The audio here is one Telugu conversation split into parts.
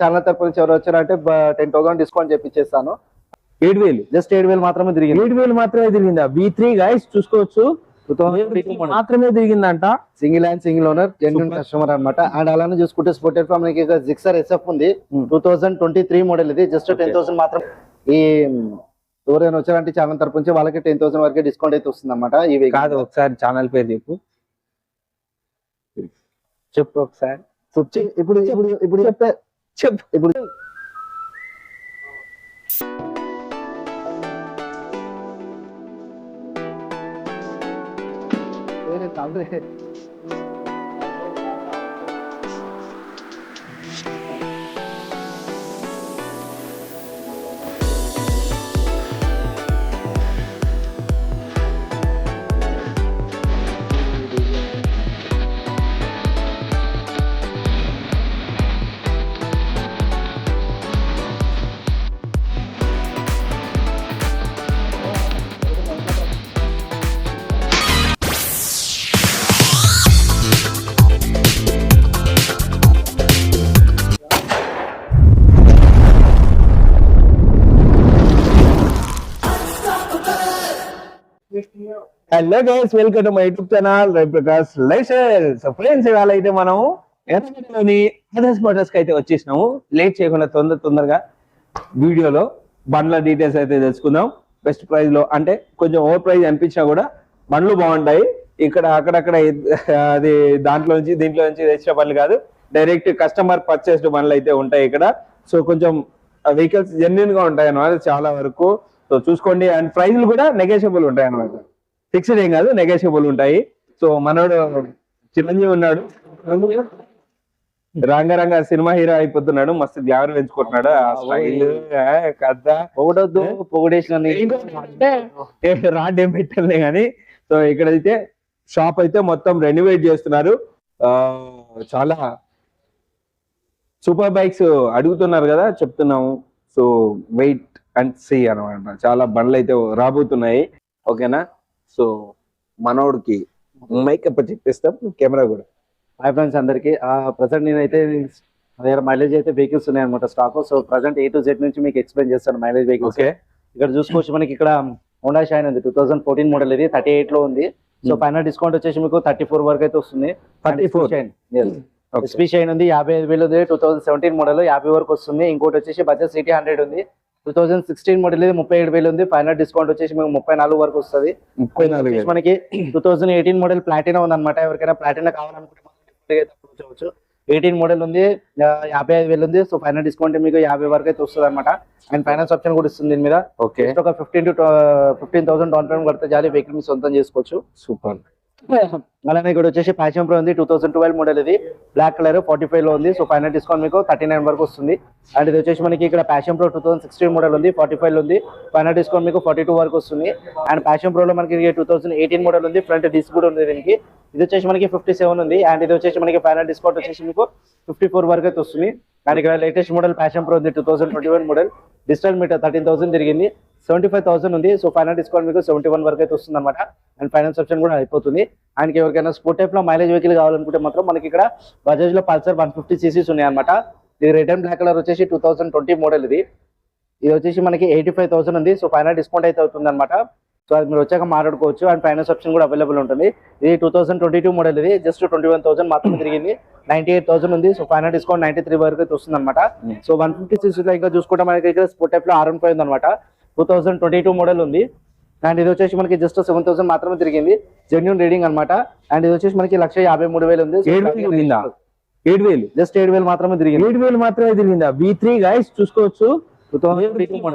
ఛానల్ తరపు నుంచి ఎవరు వచ్చారంటే టెన్ థౌసండ్ డిస్కౌంట్ చెప్పిచ్చేస్తాను ఏడు వేలు. జస్ట్ ఏడు వేలు మాత్రమే తిరిగింది. ఏడు వేలు మాత్రమే తిరిగిందా? బి త్రీ గైస్ చూసుకోవచ్చు. మాత్రమే తిరిగిందంట. Single and single owner genuine. Customer అన్నమాట. అండ్ అలానే చూసుకుంటే స్పోర్టెడ్ ఫామ్ మనకి జిక్సర్ ఎస్ఎఫ్ ఉంది. Two thousand twenty three model ఇది. జస్ట్. టెన్ థౌసండ్ మాత్రం ఈ ఎవరైనా వచ్చారంటే ఛానల్ తరపు నుంచి వాళ్ళకి టెన్ థౌసండ్ వరకు డిస్కౌంట్ అయితే వస్తుంది అనమాట vehicle. కాదు ఒకసారి ఛానల్ పేరు చెప్పు. చెప్పు ఒకసారి. ఇప్పుడు ఇప్పుడు ఇప్పుడు చెప్తే చెప్పు ఇప్పుడు వేరే కాదు. Hello guys welcome to my YouTube channel Ravi Prakash lifestyle so friends ఇవాళ అయితే మనం ఎర్రగడ్డలోని ఆదర్శ్ మోటార్స్కి అయితే వచ్చేసినాము. లేట్ చేయకుండా తొందర తొందరగా వీడియోలో బండ్ల డీటెయిల్స్ అయితే తెలుసుకుందాం. బెస్ట్ ప్రైస్లో అంటే కొంచెం ఓవర్ ప్రైస్ అనిపించినా కూడా బండ్లు బాగుంటాయి. ఇక్కడ అక్కడక్కడ అది దాంట్లో నుంచి దీంట్లో నుంచి తెచ్చిన బండ్లు కాదు. డైరెక్ట్ కస్టమర్ పర్చేస్డ్ బండ్లు అయితే ఉంటాయి ఇక్కడ. సో కొంచెం వెహికల్స్ జెన్యున్గా ఉంటాయి అన్నమాట చాలా వరకు. సో చూసుకోండి. అండ్ ప్రైజ్లు కూడా నెగోషియబుల్ ఉంటాయి అన్నమాట ఫిక్స్డ్ ఏం కాదు నెగోషియబుల్ ఉంటాయి. సో మనోడు చిరంజీవి ఉన్నాడు. రంగరంగ సినిమా హీరో అయిపోతున్నాడు మస్తు గ్లామర్ పెంచుకుంటున్నాడు. ఆ స్టైల్ కథ. పొగడొద్దు పొగడేసిన రాడ్ ఏం పెట్టలే కానీ సో ఇక్కడైతే షాప్ అయితే మొత్తం రెనోవేట్ చేస్తున్నారు. చాలా సూపర్ బైక్స్ అడుగుతున్నారు కదా చెప్తున్నాము. సో వెయిట్ అండ్ సీ అనమాట చాలా బండ్లు అయితే రాబోతున్నాయి. ఓకేనా? సో మనోడికి మైకప్ చెప్పిస్తాం కెమెరా కూడా. హాయ్ ఫ్రెండ్స్ అందరికి. ప్రజెంట్ నేనైతే దగ్గర మైలేజ్ అయితే వెహికల్స్ ఉన్నాయి అనమాట stock so present A to Z నుంచి మీకు ఎక్స్ప్లెయిన్ చేస్తాను మైలేజ్ వెహికల్స్ ఇక్కడ చూసుకోవచ్చు మనకి ఇక్కడ హోండా షైన్ ఉంది. టూ థౌసండ్ ఫోర్టీన్ మోడల్ ఇది. థర్టీ ఎయిట్లో ఉంది. So Hmm. ఫైనల్ డిస్కౌంట్ వచ్చేసి మీకు థర్టీ ఫోర్ వరకు అయితే వస్తుంది. 34. షైన్ ఎస్పీ షైన్ ఉంది. యాభై ఐదు వేలు ఉంది. టూ థౌసండ్ సెవెంటీన్ మోడల్ యాభై వరకు వస్తుంది. ఇంకోటి వచ్చేసి బజాజ్ సిటీ హండ్రెడ్ ఉంది. టూ థౌసండ్ సిక్స్టీన్ మోడల్ ఇది ముప్పై ఏడు వేలు ఉంది. ఫైనల్ డిస్కౌంట్ వచ్చేసి మీకు ముప్పై నాలుగు వరకు వస్తుంది. ముప్పై నాలుగు మనకి two thousand eighteen model Platina ఉంది అనమాట ఎవరికైనా ప్లాటినా కావాలనుకుంటే చూడవచ్చు ఎయిటీన్ మోడల్ ఉంది. యాభై ఐదు వేలు ఉంది. సో ఫైనల్ డిస్కౌంట్ మీకు యాభై వరకు అయితే వస్తుంది అనమాట అండ్ ఫైనాన్స్ ఆప్షన్ కూడా ఇస్తుంది దీని మీద. ఓకే ఒక fifteen to fifteen thousand down payment కడితే చాలు వెహికల్ మీ సొంతం చేసుకోవచ్చు. సూపర్. అలానే ఇక్కడ వచ్చేసి ప్యాషన్ ప్రో ఉంది టూ థౌసండ్ ట్వెల్వ్ మోడల్ ఇది. బ్లాక్ కలర్ ఫార్టీ ఫైవ్లో ఉంది. సో ఫైనల్ డిస్కౌంట్ మీకు థర్టీ నైన్ వరకు వస్తుంది. అండ్ ఇది వచ్చేసి మనకి ఇక్కడ Passion Pro two thousand sixteen model ఉంది ఫార్టీ ఫైవ్ ఉంది. ఫైనల్ డిస్కౌంట్ మీకు ఫార్టీ టూ వరకు వస్తుంది. అండ్ ప్యాషన్ ప్రో లో మనకి టూ థౌసండ్ ఎయిటీన్ మోడల్ ఉంది. ఫ్రంట్ డిస్క్ కూడా ఉంది దీనికి. ఇది వచ్చేసి మనకి ఫిఫ్టీ సెవెన్ ఉంది. అండ్ ఇది వచ్చేసి మనకి ఫైనల్ డిస్కౌంట్ వచ్చేసి మీకు ఫిఫ్టీ ఫోర్ వరకు అయితే వస్తుంది. అండ్ ఇక్కడ లేటెస్ట్ మోడల్ ప్యాషన్ ప్రో ఉంది two thousand twenty one model digital meter thirteen thousand తిరిగింది. సెవెంటీ ఫైవ్ థౌసండ్ ఉంది. సో ఫైనల్ డిస్కౌంట్ మీకు సెవెంటీ వన్ వరకు అయితే వస్తుంది అనమాట అండ్ ఫైనాన్స్ ఆప్షన్ కూడా అయిపోతుంది. అండ్ ఎవరికైనా స్పోర్ట్ టైప్లో మైలేజ్ వెహికల్ కావాలనుకుంటే మాత్రం మనకి ఇక్కడ బజాజ్లో పల్సర్ వన్ ఫిఫ్టీ సీసీస్ ఉన్నాయి అనమాట ఇది రెడ్ అండ్ బ్లాక్ కలర్ వచ్చేసి టూ థౌసండ్ ట్వంటీ మోడల్ ఇది. ఇది వచ్చేసి మనకి ఎయిటీ ఫైవ్ థౌసండ్ ఉంది. సో ఫైనల్ డిస్కౌంట్ అయితే అవుతుంది అనమాట సో అది మీరు వచ్చాక మాట్లాడుకోవచ్చు. అండ్ ఫైనాన్స్ ఆప్షన్ కూడా అవైలబుల్ ఉంటుంది. ఇది two thousand twenty two model ఇది. జస్ట్ ట్వంటీ వన్ థౌసండ్ మాత్రం తిరిగింది. నైన్టీ ఎయిట్ థౌసండ్ ఉంది. So final discount ninety three వరకు అయితే వస్తుంది అనమాట Hmm. సో వన్ ఫిఫ్టీ సీసీలో ఇంకా చూసుకుంటే మనకి ఇక్కడ స్పోర్ట్ టైప్లో ఆర్ ఫైవ్ ఉంది అనమాట two thousand twenty two model ఉంది. అండ్ ఇది వచ్చేసి మనకి జస్ట్ సెవెన్ థౌసండ్ మాత్రమే తిరిగింది. జెన్యున్ రీడింగ్ అనమాట అండ్ ఇది వచ్చేసి మనకి లక్ష యాభై మూడు వేలు ఉంది. ఏడు వేలు జస్ట్ ఏడు వేలు. మాత్రమే తిరిగింది. ఏడు వేలు మాత్రమే తిరిగిందా? బి త్రీ గైస్ చూసుకోవచ్చు.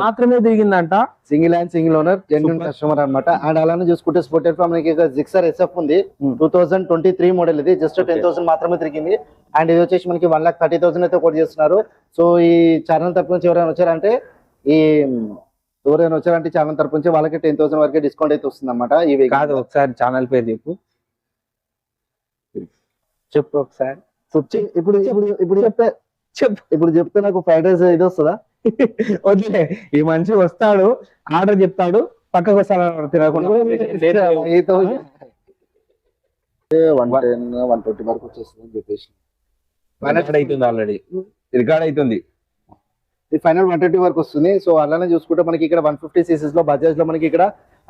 మాత్రమే తిరిగిందంట. Single and single owner genuine. Customer అన్నమాట. అండ్ అలానే చూసుకుంటే స్పోర్టెడ్ ఫామ్ మనకి జిక్సర్ ఎస్ఎఫ్ ఉంది. Two thousand twenty three model ఇది. జస్ట్. టెన్ థౌసండ్ మాత్రమే తిరిగింది. అండ్ ఇది వచ్చేసి మనకి వన్ లాక్ థర్టీ థౌసండ్ అయితే కొట్ చేస్తున్నారు. సో ఈ ఛానల్ తరపు నుంచి ఎవరైనా వచ్చారంటే ఈ ఎవరైనా వచ్చారంటే ఛానల్ తరపు నుంచి వాళ్ళకి టెన్ థౌసండ్ వరకు డిస్కౌంట్ అయితే వస్తుంది అనమాట vehicle కాదు. ఒకసారి ఛానల్ పేరు చెప్పు. చెప్పు ఒకసారి. ఇప్పుడు ఇప్పుడు ఇప్పుడు చెప్తే చెప్పు. ఇప్పుడు చెప్తే నాకు ఫ్రైడ్ రైస్ ఇది వస్తుందా? వదిలే ఈ మనిషి వస్తాడు ఆర్డర్ చెప్తాడు పక్కకు వస్తాడు తినకుండా. వన్ టెన్ వన్ ట్వంటీ వరకు వచ్చేస్తుంది అని చెప్పేసి అవుతుంది ఆల్రెడీ రికార్డ్ అవుతుంది. ఇది ఫైనల్ వన్ ట్వంటీ వరకు వస్తుంది. సో అలానే చూసుకుంటే మనకి ఇక్కడ వన్ ఫిఫ్టీ సీసీస్లో బజాజ్లో మనకి ఇక్కడ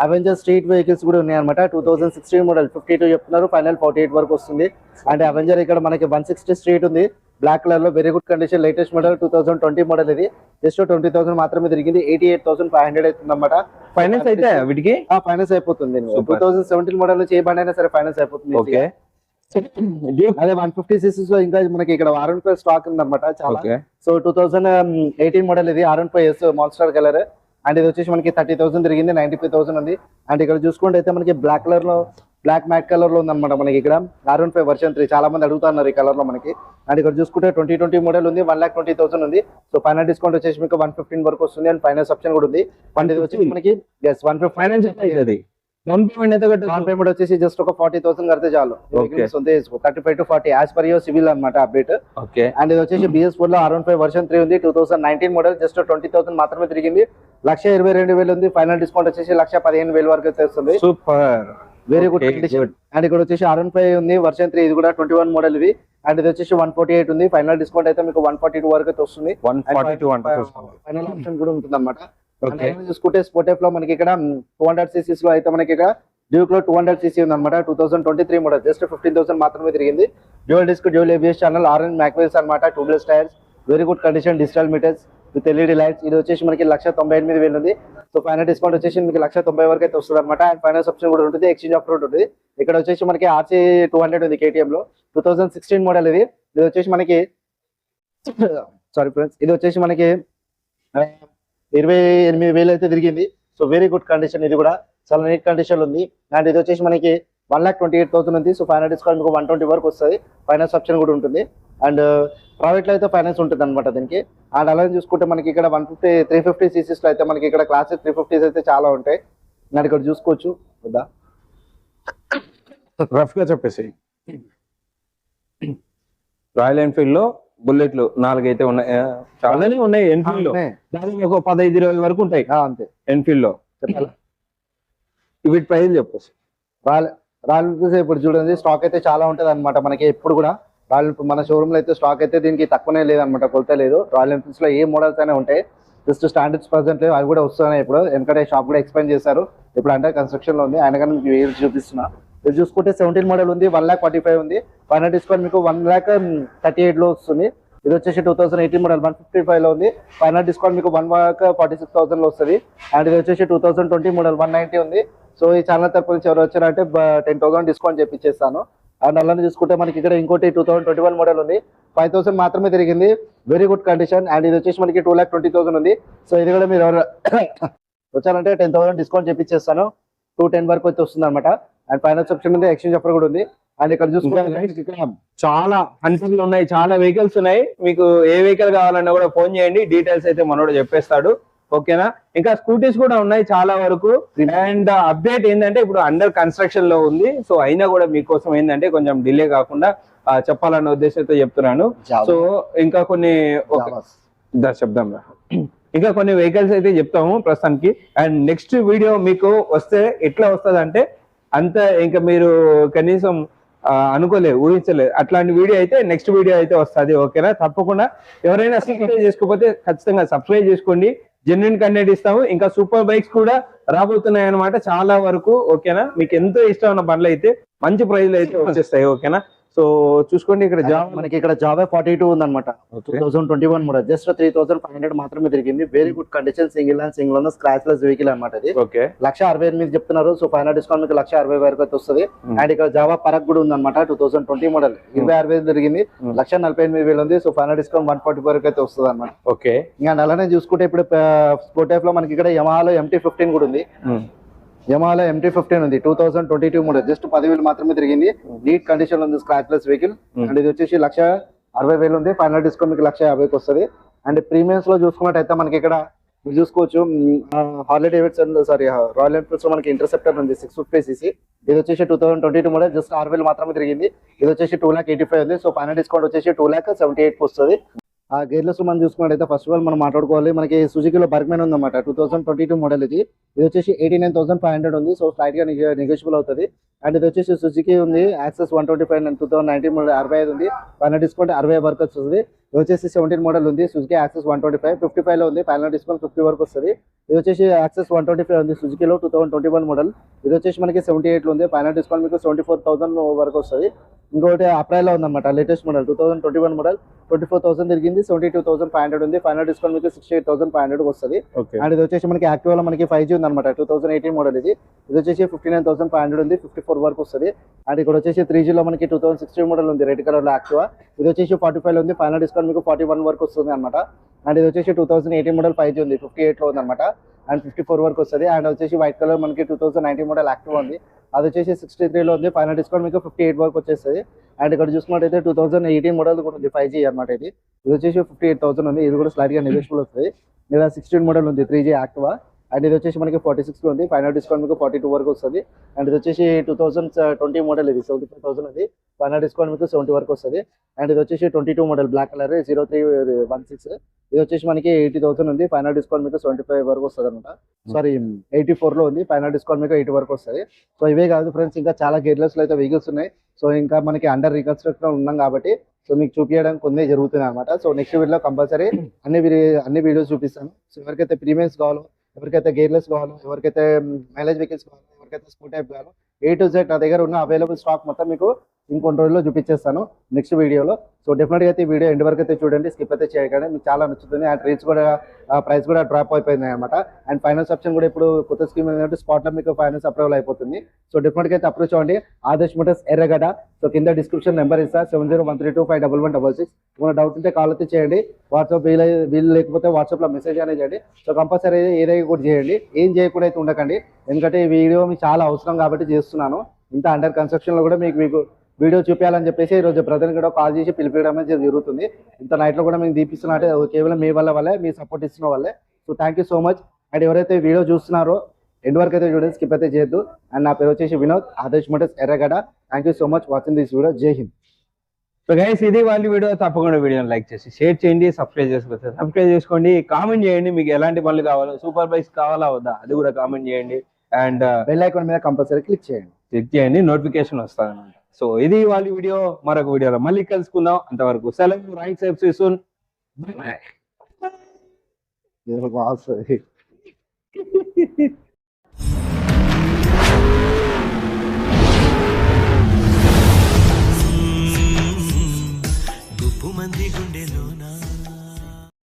అవెంజర్ స్ట్రీట్ వెహికల్స్ కూడా ఉన్నాయి అనమాట two thousand sixteen model fifty two చెప్తున్నారు. ఫైనల్ ఫార్టీ ఎయిట్ వరకు వస్తుంది. అండ్ అవెంజర్ ఇక్కడ మనకి వన్ సిక్స్టీ స్ట్రీట్ ఉంది. బ్లాక్ కలర్లో very good condition latest model two thousand twenty model ఇది. జస్ట్ ట్వంటీ థౌసండ్ మాత్రమే తిరిగింది. Eighty eight thousand five hundred అవుతుంది అనమాట ఫైనాన్స్ అయితే వీటికి ఫైనాన్స్ అయిపోతుంది. టూ. థౌసండ్ సెవెంటీన్ మోడల్ నుంచి ఏ బండి అయినా సరే ఫైనాన్స్ అయిపోతుంది. ఓకే అదే వన్ ఫిఫ్టీ సీసీస్లో ఇంకా మనకి ఇక్కడ ఆర్ ఫైవ్ స్టాక్ ఉంది అనమాట చాలా. So two thousand eighteen model ఇది R one five S Monster colour and ఇది వచ్చేసి మనకి థర్టీ థౌసండ్ తిరిగింది నైన్టీ ఫైవ్ థౌసండ్ ఉంది. అండ్ ఇక్కడ చూసుకుంటే అయితే మనకి బ్లాక్ కలర్లో బ్లాక్ మ్యాట్ కలర్లో ఉందన్నమాట మనకి ఇక్కడ. R one five version three చాలా మంది అడుగుతున్నారు ఈ కలర్లో మనకి. అండ్ ఇక్కడ చూసుకుంటే ట్వంటీ ట్వంటీ మోడల్ ఉంది వన్ లాక్ ట్వంటీ థౌసండ్ ఉంది. సో ఫైనల్ డిస్కౌంట్ వచ్చేసి మీకు వన్ ఫిఫ్టీన్ వరకు వస్తుంది. అండ్ ఫైనాన్స్ ఆప్షన్ కూడా ఉంది. అండ్ ఇది వచ్చేసి మనకి S one fifty finance down payment ఎంత డౌన్ పేమెంట్ వచ్చేసి జస్ట్ ఒక ఫార్టీ థౌసండ్ కడితే చాలు. సొంత thirty five to forty as per your civil అనమాట అప్డేట్ ఓకే అండ్ ఇది వచ్చేసి బిఎస్ ఫోర్లో వన్ ఫైవ్ వర్షన్ త్రీ ఉంది two thousand nineteen model just twenty thousand మాత్రమే తిరిగింది. లక్ష ఇరవై రెండు వేలు ఉంది ఫైనల్ డిస్కౌంట్ వచ్చేసి లక్ష పదిహేను వేలు వరకు అయితే వస్తుంది. Super very good condition. And ఇక్కడ వచ్చేసి వన్ ఫైవ్ ఉంది వర్షన్ త్రీ ఇది కూడా ట్వంటీ వన్ మోడల్ ఇది. అండ్ ఇది వచ్చేసి వన్ ఫార్టీ ఎయిట్ ఉంది ఫైనల్ డిస్కౌంట్ అయితే మీకు వన్ ఫార్టీ టూ వరకు అయితే వస్తుంది. ఫైనల్ ఆప్షన్ కూడా ఉంటుంది అనమాట చూసుకుంటే స్పోర్ట్లో మనకి ఇక్కడ టూ హండ్రెడ్ సీసీస్లో అయితే మనకి ఇక్కడ డ్యూక్లో టూ హండ్రెడ్ సీసీ ఉంది అనమాట two thousand twenty three model just fifteen thousand మాత్రమే తిరిగింది dual disc dual ABS channel orange mag wheels అనమాట tubeless tyres very good condition digital meters with LED lights ఇది వచ్చేసి మనకి లక్ష తొంభై ఎనిమిది వేలు ఉంది. సో ఫైనల్ డిస్కౌంట్ వచ్చేసి మీకు లక్ష తొంభై వరకు అయితే వస్తుంది అనమాట అండ్ ఫైనాన్స్ ఆప్షన్ కూడా ఉంటుంది ఎక్స్చేంజ్ ఆఫర్ ఉంటుంది. ఇక్కడ వచ్చేసి మనకి ఆర్సీ టూ హండ్రెడ్ ఉంది కేటీఎం లో. టూ థౌసండ్ సిక్స్టీన్ మోడల్ ఇది. ఇది వచ్చేసి మనకి సారీ ఫ్రెండ్స్ ఇది వచ్చేసి మనకి ఇరవై ఎనిమిది వేలు అయితే తిరిగింది. సో వెరీ గుడ్ కండిషన్ ఇది కూడా. చాలా నీట్ కండిషన్ ఉంది. అండ్ ఇది వచ్చేసి మనకి one lakh twenty eight thousand ఉంది. సో ఫైనల్ డిస్కౌంట్ మీకు వన్ ట్వంటీ వరకు వస్తుంది. ఫైనాన్స్ ఆప్షన్ కూడా ఉంటుంది. అండ్ ప్రైవేట్లో uh, అయితే ఫైనాన్స్ ఉంటుంది అనమాట దీనికి. అండ్ అలాగే చూసుకుంటే మనకి ఇక్కడ వన్ ఫిఫ్టీ త్రీ ఫిఫ్టీ సీసీస్లో అయితే మనకి ఇక్కడ క్లాసెస్ త్రీ ఫిఫ్టీస్ అయితే చాలా ఉంటాయి. నేను ఇక్కడ చూసుకోవచ్చు. వద్దా? రఫ్గా చెప్పేసి రాయల్ ఎన్ఫీల్డ్లో బుల్లెట్లు నాలుగైతే ఉన్నాయి. చాలానే ఉన్నాయి ఎన్ఫీల్డ్లో. దాదాపు ఒక పదహైదు ఇరవై వరకు ఉంటాయి. అంతే. ఎన్ఫీల్డ్లో వీటి ప్రైస్ చెప్పేసి రాయల్ రాయల్ ఎన్ఫీల్డ్స్ ఇప్పుడు చూడండి స్టాక్ అయితే చాలా ఉంటది అనమాట మనకి ఎప్పుడు కూడా. రాయల్ మన షోరూమ్లో అయితే స్టాక్ అయితే దీనికి తక్కువనే లేదనమాట కొలత లేదు. రాయల్ ఎన్ఫీల్డ్స్లో ఏ మోడల్స్ అయినా ఉంటాయి. జస్ట్ స్టాండర్డ్స్ ప్రజెంట్ అవి కూడా వస్తున్నాయి ఇప్పుడు. ఎందుకంటే షాప్ కూడా ఎక్స్పెండ్ చేశారు. ఇప్పుడు అంటే కన్స్ట్రక్షన్లో ఉంది. ఆయన కానీ మీకు చూపిస్తున్నా. ఇది చూసుకుంటే సెవెంటీన్ మోడల్ ఉంది వన్ ల్యాక్ ఫార్టీ ఫైవ్ ఉంది. ఫైనల్ డిస్కౌంట్ మీకు వన్ ల్యాక్ థర్టీ ఎయిట్లో వస్తుంది. ఇది వచ్చేసి two thousand eighteen model one fifty ఫైవ్లో ఉంది. ఫైనల్ డిస్కౌంట్ మీకు వన్ ల్యాక్ ఫార్టీ సిక్స్ థౌసండ్లో వస్తుంది. అండ్ ఇది వచ్చేసి two thousand twenty model one ninety ఉంది. సో ఈ ఛానల్ తరపు నుంచి ఎవరు వచ్చారంటే టెన్ థౌసండ్ డిస్కౌంట్ చేపించేస్తాను అండ్ అలానే చూసుకుంటే మనకి ఇక్కడ ఇంకోటి two thousand twenty one model ఉంది. ఫైవ్ థౌసండ్ మాత్రమే తిరిగింది. వెరీ గుడ్ కండిషన్ అండ్ ఇది వచ్చేసి మనకి టూ ల్యాక్ ట్వంటీ థౌసండ్ ఉంది. సో ఇది కూడా మీరు ఎవరు వచ్చారంటే టెన్ థౌసండ్ డిస్కౌంట్ చేపించేస్తాను టూ టెన్ వరకు అయితే వస్తుంది అనమాట అండ్ ఫైనాన్స్ ఆప్షన్ ఉంది ఎక్స్చేంజ్ ఆఫర్ కూడా ఉంది. అండ్ ఇక్కడ చూసుకుంటే చాలా హండ్రెడ్లు ఉన్నాయి చాలా వెహికల్స్ ఉన్నాయి. మీకు ఏ వెహికల్ కావాలన్నా కూడా ఫోన్ చేయండి. డీటెయిల్స్ అయితే మనోడు చెప్పేస్తాడు. ఓకేనా ఇంకా స్కూటీస్ కూడా ఉన్నాయి చాలా వరకు. అండ్ అప్డేట్ ఏంటంటే ఇప్పుడు అండర్ కన్స్ట్రక్షన్లో ఉంది. సో అయినా కూడా మీకోసం ఏంటంటే కొంచెం డిలే కాకుండా చెప్పాలన్న ఉద్దేశంతో చెప్తున్నాను. సో ఇంకా కొన్ని చెప్దాం రా. ఇంకా కొన్ని వెహికల్స్ అయితే చెప్తాము ప్రస్తుతానికి. అండ్ నెక్స్ట్ వీడియో మీకు వస్తే ఎట్లా వస్తుంది అంటే అంత ఇంకా మీరు కనీసం అనుకోలే అనుకోలేదు ఊహించలేదు అట్లాంటి వీడియో అయితే నెక్స్ట్ వీడియో అయితే వస్తుంది ఓకేనా? తప్పకుండా ఎవరైనా సబ్స్క్రైబ్ చేసుకోకపోతే ఖచ్చితంగా సబ్స్క్రైబ్ చేసుకోండి. జెన్యున్ కంటెంట్ ఇస్తాము. ఇంకా సూపర్ బైక్స్ కూడా రాబోతున్నాయి అనమాట చాలా వరకు ఓకేనా? మీకు ఎంతో ఇష్టం ఉన్న బండ్లు అయితే మంచి ప్రైస్ అయితే వచ్చేస్తాయి ఓకేనా? సో చూసుకోండి ఇక్కడ జాబ్ మనకి ఇక్కడ జాబ్ ఫార్టీ టూ ఉందన్నమాట. Two thousand twenty one model just three thousand five hundred మాత్రమే తిరిగింది. Very good condition single and single ఉన్న స్క్రాచ్ లెస్ వెహికల్ అనమాట ఇది. ఓకే లక్ష అరవై ఎనిమిది చెప్తున్నారు. సో ఫైనల్ డిస్కౌంట్ మీకు లక్ష అరవై వరకు అయితే వస్తుంది. Hmm. అండ్ ఇక్కడ జావా పరక్ కూడా ఉందన్నమాట టూ థౌసండ్ ట్వంటీ మోడల్ ఇరవై అరవై తిరిగింది. Hmm. లక్ష నలభై ఎనిమిది వేలు ఉంది. So final discount one forty వరకు అయితే వస్తుంది అనమాట ఓకే ఇంకా అలానే చూసుకుంటే ఇప్పుడు స్పోర్ట్ టైప్లో మనకి ఇక్కడ యమహాలో ఎంటీ ఫిఫ్టీన్ కూడా ఉంది. యమహాలో ఎంటీ ఫిఫ్టీన్ ఉంది. Two thousand twenty two model just పదివేలు మాత్రమే తిరిగింది. నీట్ కండిషన్ ఉంది స్క్రాచ్ లెస్ వెహికల్. అండ్ ఇది వచ్చేసి లక్ష అరవై వేలు ఉంది. ఫైనల్ డిస్కౌంట్ మీకు లక్ష యాభైకి వస్తుంది. అండ్ ప్రీమియమ్స్లో చూసుకున్నట్టయితే మనకి ఇక్కడ మీరు చూసుకోవచ్చు హార్లీ డేవిడ్సన్ సారీ రాయల్ ఎన్ఫీల్డ్స్లో మనకి ఇంటర్సెప్టర్ ఉంది సిక్స్ ఫిఫ్టీ సీసీ ఇది వచ్చేసి two thousand twenty two model just ఆరు వేలు మాత్రమే తిరిగింది. ఇది వచ్చేసి టూ ల్యాక్ ఎయిటీ ఫైవ్ ఉంది. సో ఫైనల్ డిస్కౌంట్ వచ్చేసి టూ ల్యాక్ సెవెంటీ ఎయిట్ వస్తుంది. ఆ గేర్లెస్ మనం చూసుకున్నట్టయితే ఫస్ట్ ఆఫ్ ఆల్ మనం మాట్లాడుకోవాలి. మనకి సుజుకిలో బర్గ్మెన్ ఉందన్నమాట. Two thousand twenty two model ఇది. ఇది వచ్చేసి eighty nine thousand five hundred ఉంది సో స్లైట్గా నెగోషియబుల్ అవుతుంది. అండ్ ఇది వచ్చేసి సుజుకి ఉంది. Access one twenty five two thousand nineteen model అరవై ఐదు ఉంది. ఫైనల్ డిస్కౌంట్ అరవై వరకు వస్తుంది. ఇది వచ్చేసి సెవెంటీన్ మోడల్ ఉంది. Suzuki Access one twenty five fifty ఫైవ్లో ఉంది. ఫైనల్ డిస్కౌంట్ ఫిఫ్టీ వరకు వస్తుంది. ఇది వచ్చేసి యాక్సెస్ వన్ ట్వంటీ ఫైవ్ ఉంది. సుజుకిలో two thousand twenty one model ఇది వచ్చేసి మనకి సెవెంటీ ఎయిట్లో ఉంది. ఫైనల్ డిస్కౌంట్ మీకు సెవెంటీ ఫోర్ థౌసండ్ వరకు వస్తుంది. ఇంకోటి అప్రైల్లో ఉందన్నమాట. Latest model two thousand twenty one model twenty four thousand తిరిగింది. Seventy two thousand five hundred ఉంది ఫైనల్ డిస్కౌంట్ మీకు sixty eight thousand five hundred వస్తుంది అండ్ ఇది వచ్చేసి మనకి యాక్టివ్లో మనకి ఫైవ్ జీ ఉందన్నమాట. టూ థౌసండ్ ఎయిటీన్ మోడల్ ఇది. ఇది వచ్చేసి fifty nine thousand five hundred ఉంది. ఫిఫ్టీ ఫోర్ వరకు వస్తుంది. అండ్ ఇక్కడ వచ్చేసి త్రీ జీలో మనకి టూ థౌసండ్ సిక్స్టీన్ మోడల్ ఉంది. రెడ్ కలర్లో యాక్టివ్ ఇది వచ్చేసి ఫార్టీ ఫైవ్ ఉంది. ఫైనల్ డిస్కౌంట్ మీకు ఫార్టీ వన్ వరకు వస్తుంది అనమాట అండ్ ఇది వచ్చేసి two thousand eighteen model five G ఉంది. ఫిఫ్టీ ఎయిట్ ఉంది అనమాట అండ్ ఫిఫ్టీ ఫోర్ వరకు వస్తుంది. అండ్ వచ్చేసి వైట్ కలర్ మనకి two thousand nineteen model Activa ఉంది. అది వచ్చేసి సిక్స్టీ త్రీలో ఉంది. ఫైనల్ డిస్కౌంట్ మీకు ఫిఫ్టీ ఎయిట్ వరకు వచ్చేస్తుంది. అండ్ ఇక్కడ చూసుకున్నట్టయితే టూ థౌసండ్ ఎయిటీన్ మోడల్ కూడా ఉంది ఫైవ్ జీ అనమాట ఇది. ఇది వచ్చేసి ఫిఫ్టీ ఎయిట్ థౌసండ్ ఉంది. ఇది కూడా స్లైడ్గా నెగోషియబుల్ వస్తుంది. ఇక్కడ సిక్స్టీన్ మోడల్ ఉంది త్రీ జీ యాక్టివా అండ్ ఇది వచ్చేసి మనకి ఫార్టీ సిక్స్లో ఉంది. ఫైనల్ డిస్కౌంట్ మీకు ఫార్టీ టూ వరకు వస్తుంది. అండ్ ఇది వచ్చేసి టూ థౌసండ్ ట్వంటీ మోడల్ ఇది. సెవెంటీ ఫైవ్ థౌసండ్ అది. ఫైనల్ డిస్కౌంట్ మీకు సెవెంటీ వరకు వస్తుంది. అండ్ ఇది వచ్చేసి twenty two model black colour zero three one six ఇది వచ్చేసి మనకి ఎయిటీ థౌసండ్ ఉంది. ఫైనల్ డిస్కౌంట్ మీకు సెవెంటీ ఫైవ్ వరకు వస్తుంది అనమాట. సారీ ఎయిటీ ఫోర్లో ఉంది. ఫైనల్ డిస్కౌంట్ మీకు ఎయిటీ వరకు వస్తుంది. సో ఇవే కాదు ఫ్రెండ్స్ ఇంకా చాలా గేర్లెస్లో అయితే వెహికల్స్ ఉన్నాయి. సో ఇంకా మనకి అండర్ రికన్స్ట్రక్షన్ ఉన్నాం కాబట్టి సో మీకు చూపించడం కొన్ని జరుగుతుంది అనమాట. సో నెక్స్ట్ వీడియోలో కంపల్సరీ అన్ని వీడి- అన్ని వీడియోస్ చూపిస్తాను. సో ఎవరికైతే ప్రీమియమ్స్ కావాలో ఎవరికైతే గేర్లెస్ కావాలో ఎవరికైతే మైలేజ్ వెహికల్స్ కావాలో ఎవరికైతే స్కూల్ టైప్ కావాలో ఏ టు జెడ్ నా దగ్గర ఉన్న అవైలబుల్ స్టాక్ మొత్తం మీకు ఇంకొన్ని రోజుల్లో చూపించేస్తాను నెక్స్ట్ వీడియోలో. సో డెఫినెట్గా అయితే వీడియో ఎండ్ వరకు అయితే చూడండి. స్కిప్ అయితే చేయకండి. మీకు చాలా నచ్చుతుంది. అండ్ రేట్స్ కూడా ప్రైస్ కూడా డ్రాప్ అయిపోయింది అనమాట అండ్ ఫైనాన్స్ ఆప్షన్ కూడా ఇప్పుడు కొత్త స్కీమ్ ఏంటంటే స్పాట్లో మీకు ఫైనాన్స్ అప్రూవల్ అయిపోతుంది. సో డెఫినెట్గా అయితే అప్రోచ్ అవ్వండి ఆదర్శ్ మోటార్స్ ఎర్రగడ్డ. సో కింద డిస్క్రిప్షన్ నెంబర్ ఇస్తా. Seven zero one three two five double one double six ఏమైనా డౌట్ ఉంటే కాల్ అయితే చేయండి. వాట్సాప్ వీలు వీలు లేకపోతే వాట్సాప్లో మెసేజ్ అనేది చేయండి. సో కంపల్సరీ ఏదైతే కూడా చేయండి. ఏం చేయకుండా అయితే ఉండకండి. ఎందుకంటే ఈ వీడియో మీకు చాలా అవసరం కాబట్టి చేస్తున్నాను. ఇంత అండర్ కన్స్ట్రక్షన్లో కూడా మీకు మీకు వీడియో చూపించాలని చెప్పేసి ఈ రోజు బ్రదర్ కూడా కాల్ చేసి పిలిపించడం అనేది జరుగుతుంది. ఇంత నైట్లో కూడా మేము దీపిస్తున్నట్టే అది కేవలం మీ వల్ల వల్లే మీ సపోర్ట్ ఇస్తున్న వల్లే. So thank you so much and ఎవరైతే వీడియో చూస్తున్నారో ఎండ్ వరకు అయితే చూడండి స్కిప్ అయితే చేయొద్దు. అండ్ నా పేరు వచ్చేసి Vinod Adarsh Motors Erragadda. Thank you so much watching this video Jai Hind so guys ఇది వాళ్ళ వీడియో తప్పకుండా వీడియోని లైక్ చేసి షేర్ చేయండి సబ్స్క్రైబ్ చేసుకోవచ్చు సబ్స్క్రైబ్ చేసుకోండి. కామెంట్ చేయండి మీకు ఎలాంటి పనులు కావాలో సూపర్ బైక్స్ కావాలా వద్దా అది కూడా కామెంట్ చేయండి. అండ్ బెల్ ఐకాన్ మీద కంపల్సరీ క్లిక్ చేయండి. చెక్ చేయండి నోటిఫికేషన్ వస్తుంది అనమాట సో ఇది వాళ్ళ వీడియో మరొక వీడియోలో మళ్ళీ కలుసుకుందాం. అంతవరకు సెలవు. Right side soon. మంది గుండె